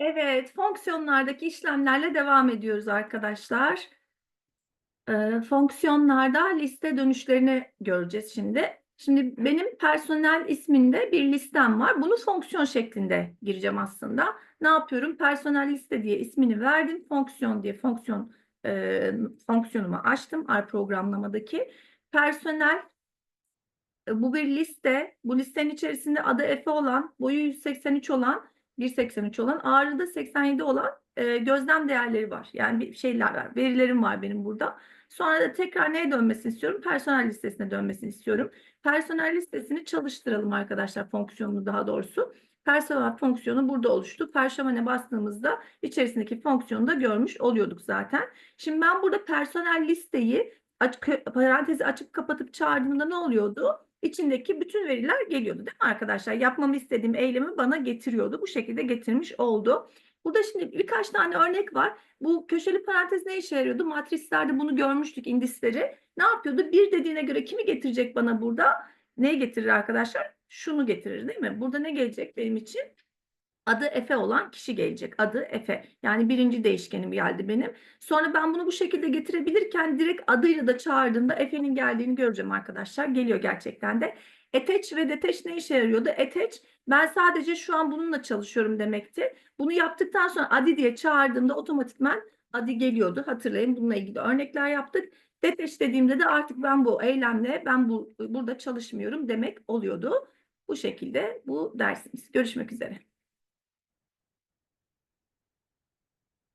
Evet, fonksiyonlardaki işlemlerle devam ediyoruz arkadaşlar. Ee, fonksiyonlarda liste dönüşlerini göreceğiz şimdi. Şimdi benim personel isminde bir listem var. Bunu fonksiyon şeklinde gireceğim aslında. Ne yapıyorum? Personel liste diye ismini verdim. Fonksiyon diye fonksiyon e, fonksiyonumu açtım. R programlamadaki. Personel e, bu bir liste. Bu listenin içerisinde adı Efe olan, boyu 183 olan 1.83 olan, ağırlığı da 87 olan e, gözlem değerleri var. Yani bir şeyler var, verilerim var benim burada. Sonra da tekrar neye dönmesini istiyorum? Personel listesine dönmesini istiyorum. Personel listesini çalıştıralım arkadaşlar fonksiyonunu daha doğrusu. Personel fonksiyonu burada oluştu. Perşemane bastığımızda içerisindeki fonksiyonu da görmüş oluyorduk zaten. Şimdi ben burada personel listeyi aç, parantezi açıp kapatıp çağırdığımda ne oluyordu? İçindeki bütün veriler geliyordu değil mi arkadaşlar? Yapmamı istediğim eylemi bana getiriyordu. Bu şekilde getirmiş oldu. Burada şimdi birkaç tane örnek var. Bu köşeli parantez ne işe yarıyordu? Matrislerde bunu görmüştük indisleri. Ne yapıyordu? Bir dediğine göre kimi getirecek bana burada? Neyi getirir arkadaşlar? Şunu getirir değil mi? Burada ne gelecek benim için? Adı Efe olan kişi gelecek. Adı Efe. Yani birinci değişkenim geldi benim. Sonra ben bunu bu şekilde getirebilirken direkt adıyla da çağırdığımda Efe'nin geldiğini göreceğim arkadaşlar. Geliyor gerçekten de. Attach ve detach ne işe yarıyordu? Attach ben sadece şu an bununla çalışıyorum demekti. Bunu yaptıktan sonra Adi diye çağırdığımda otomatikman Adi geliyordu. Hatırlayın bununla ilgili örnekler yaptık. Detach dediğimde de artık ben bu eylemle ben bu burada çalışmıyorum demek oluyordu. Bu şekilde bu dersimiz. Görüşmek üzere.